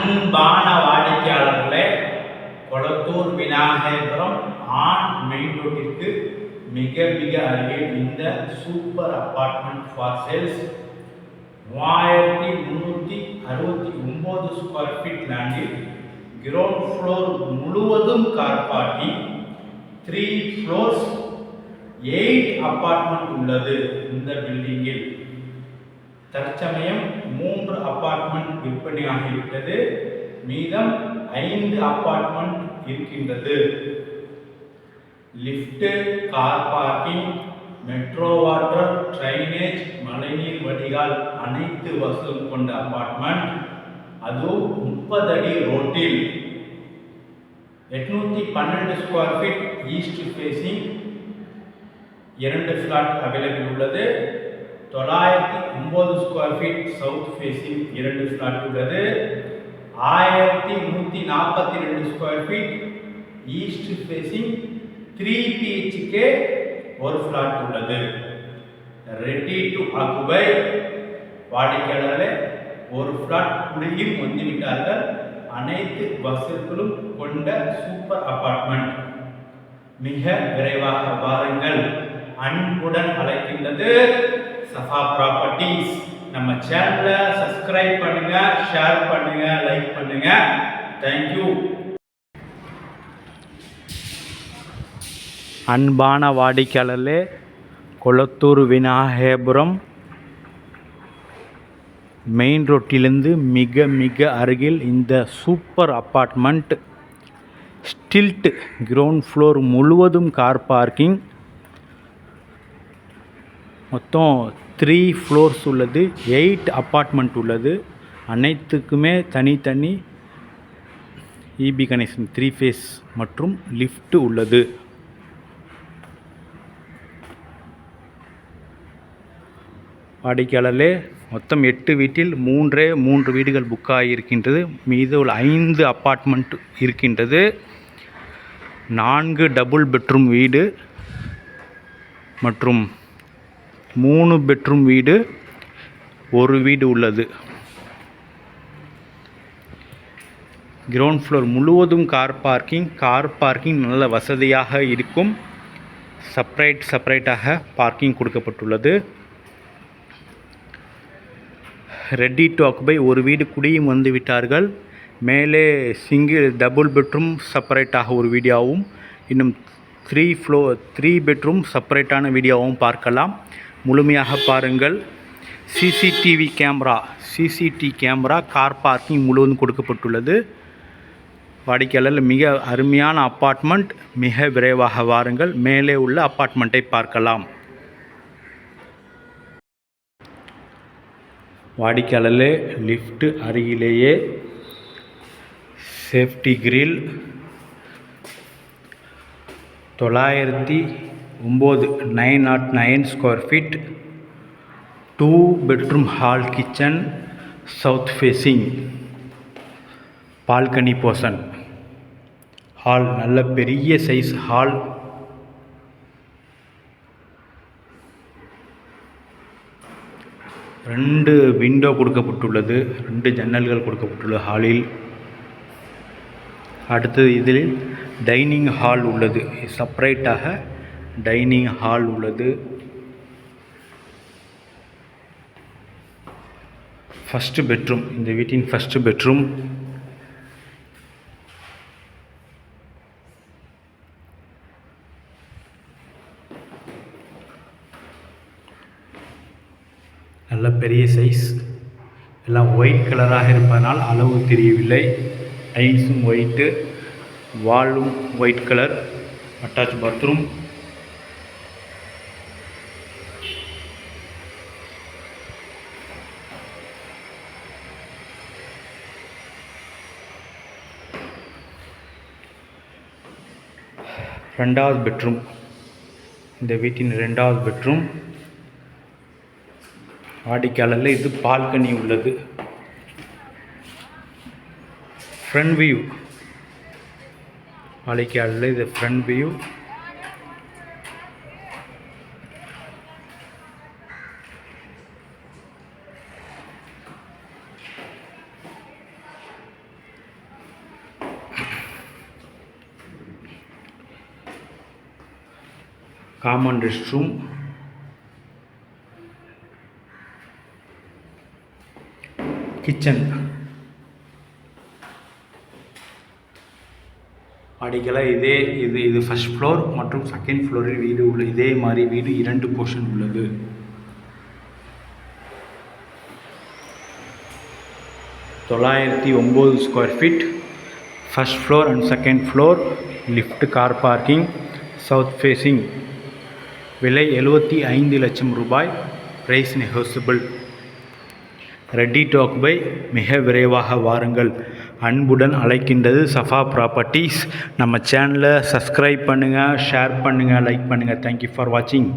அன்பான வாடிக்கையாளர்களே கொளத்தூர் விநாயகபுரம் ஆண் மெயின் ரோட்டிற்கு மிக மிக அருகில் இந்த சூப்பர் அப்பார்ட்மெண்ட் ஃபார் சேல்ஸ். மூவாயிரத்தி முந்நூற்றி அறுபத்தி ஒம்பது ஸ்கொயர் ஃபீட் லேண்டில் கிரவுண்ட் ஃப்ளோர் முழுவதும் car parking three floors eight apartment உள்ளது இந்த பில்டிங்கில் தற்சமயம் மூன்று அப்பார்ட்மெண்ட் விற்பனையாகிவிட்டது. மீதம் ஐந்து அப்பார்ட்மெண்ட் இருக்கின்றது. Lift car parking metro water drainage மழைநீர் வடிகால் அனைத்து வசூல் கொண்ட அப்பார்ட்மெண்ட். அதுவும் முப்பது அடி ரோட்டில் எட்நூத்தி பன்னெண்டு ஸ்கொயர் ஃபீட் ஈஸ்ட் ஃபேஸிங். இரண்டு ஃப்ளாட் அவைலபிள் உள்ளது. தொள்ளாயிரத்தி ஒம்பது ஸ்கொயர் ஃபீட் சவுத் ஃபேஸிங் இரண்டு ஃப்ளாட் உள்ளது. ஆயிரத்தி நூற்றி நாற்பத்தி ரெண்டு square feet east facing three BHK ஒரு ஃப்ளாட் உள்ளது. ரெடி டு ஆக்குபை வாடிக்கையாளர்களே ஒரு ஃப்ளாட் குடியும் வந்துவிட்டார்கள் அனைத்து வசதிகளும் கொண்ட சூப்பர் அபார்ட்மெண்ட் மிக விரைவாக வாருங்கள். அன்புடன் அழைக்கின்றது. சஃபா ப்ராப்பர்ட்டிஸ் நம்ம சேனலை சப்ஸ்கிரைப் பண்ணுங்க ஷேர் பண்ணுங்க லைக் பண்ணுங்க. தேங்க்யூ அன்பான வாடிக்கையாளர்களே கொளத்தூர் விநாயகபுரம் மெயின் ரோட்டிலிருந்து மிக மிக அருகில் இந்த super apartment stilt ground floor முழுவதும் கார் பார்க்கிங் மொத்தம் த்ரீ ஃப்ளோர்ஸ் உள்ளது எயிட் அப்பார்ட்மெண்ட் உள்ளது. அனைத்துக்குமே தனித்தனி இபி கனெக்ஷன் த்ரீ ஃபேஸ் மற்றும் லிஃப்ட் உள்ளது. வாடிக்கையாளர்களே மொத்தம் எட்டு வீட்டில் மூன்றே மூன்று வீடுகள் புக் ஆகியிருக்கின்றது. மீது உள்ள ஐந்து அப்பார்ட்மெண்ட் இருக்கின்றது. நான்கு டபுள் பெட்ரூம் வீடு மற்றும் மூணு பெட்ரூம் வீடு ஒரு வீடு உள்ளது. கிரவுண்ட் ஃப்ளோர் முழுவதும் கார் பார்க்கிங். கார் பார்க்கிங் நல்ல வசதியாக இருக்கும். செப்பரேட் செப்பரேட்டாக பார்க்கிங் கொடுக்கப்பட்டுள்ளது. ரெடி டு ஆக்குபை ஒரு வீடு குடியும் வந்து விட்டார்கள். மேலே சிங்கிள் டபுள் பெட்ரூம் செப்பரேட்டாக ஒரு வீடியோவும் இன்னும் த்ரீ ஃப்ளோ த்ரீ பெட்ரூம் செப்பரேட்டான வீடியோவும் பார்க்கலாம். முழுமையாக பாருங்கள். CCTV camera CCT camera car parking முழுவதும் கொடுக்கப்பட்டுள்ளது. வாடிக்கையாளர் மிக அருமையான அப்பார்ட்மெண்ட் மிக விரைவாக வாருங்கள். மேலே உள்ள அப்பார்ட்மெண்ட்டை பார்க்கலாம். வாடிக்கையாளர்களே லிஃப்ட் அருகிலேயே சேஃப்டி கிரில் தொள்ளாயிரத்தி ஒம்பது nine nought nine square feet two bedroom hall kitchen south facing balcony portion hall நல்ல பெரிய சைஸ் ஹால் ரெண்டு விண்டோ கொடுக்கப்பட்டுள்ளது ரெண்டு ஜன்னல்கள் கொடுக்கப்பட்டுள்ளது ஹாலில் அடுத்தது இதில் டைனிங் ஹால் உள்ளது. செப்பரேட்டாக டைனிங் ஹால் உள்ளது. ஃபஸ்ட்டு பெட்ரூம் இந்த வீட்டின் ஃபஸ்ட்டு பெட்ரூம் நல்ல பெரிய சைஸ் எல்லாம் ஒயிட் கலராக இருப்பதனால் அளவு தெரியவில்லை. டைல்ஸும் ஒயிட்டு வாலும் ஒயிட் கலர் அட்டாச் பாத்ரூம் ரெண்டாவது பெட்ரூம். இந்த வீட்டின் ரெண்டாவது பெட்ரூம். வாடிக்கையாளரில் இது பால்கனி உள்ளது. ஃப்ரண்ட் வியூ வாடிக்கையாளரில் இது front view common rest room kitchen படிக்கலாக இதே இது இது ஃபர்ஸ்ட் ஃப்ளோர் மற்றும் செகண்ட் ஃப்ளோரில் வீடு உள்ள இதே மாதிரி வீடு இரண்டு போர்ஷன் உள்ளது. தொள்ளாயிரத்தி ஒம்பது square feet first floor and second floor lift car parking south facing விலை எழுபத்தி ஐந்து லட்சம் ரூபாய். பிரைஸ் நெகோசிபிள் ரெட்டி டாக் பை மிக விரைவாக வாருங்கள். அன்புடன் அழைக்கின்றது சஃபா ப்ராப்பர்ட்டிஸ் நம்ம சேனலை சப்ஸ்கிரைப் பண்ணுங்கள் ஷேர் பண்ணுங்கள் லைக் பண்ணுங்கள் தேங்க்யூ ஃபார் வாட்சிங்